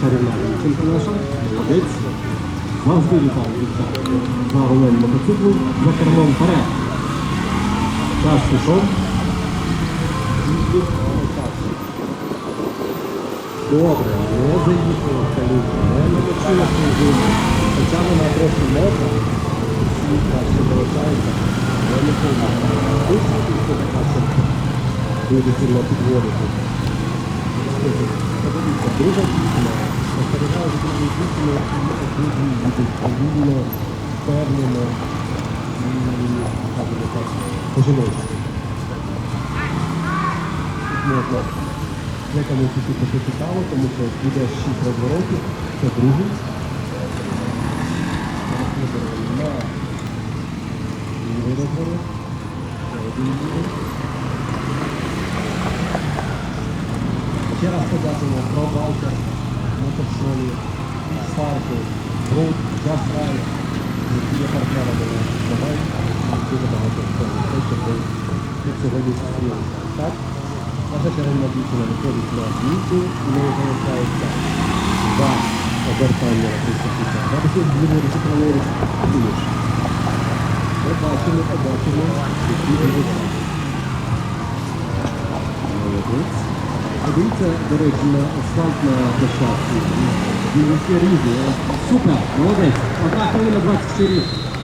чарівна дівчинка наша, молодець. Завжди вітаю дівчата. За рулем мотоциклу, за кермом вперед. Час пішов. Добре, не заїхала в калюжу, не навчила свою Хоча вона трохи мокра, всі краще залишається, але не повинна. Тут це така, що дуже сильно підводити. Подивіться, друга повільно, впевнено і, що буде 6 розворотів, це другий. На лівий раз подякуємо про Балтер, Спарку, Груд, Just Ride, які є партнерами на Давай, дуже багато хто тут сьогодні зустрілися. Так? Наша чарівна дівчина виходить на місці, і ми залишається два обертання на 360. Градусів ліворуч і праворуч, фініш. Побачимо, побачимо, які результати. Молодець. Подивіться, до речі, на асфальт на площадці. Він всі різні. Супер, молодець. Одна хвилина 24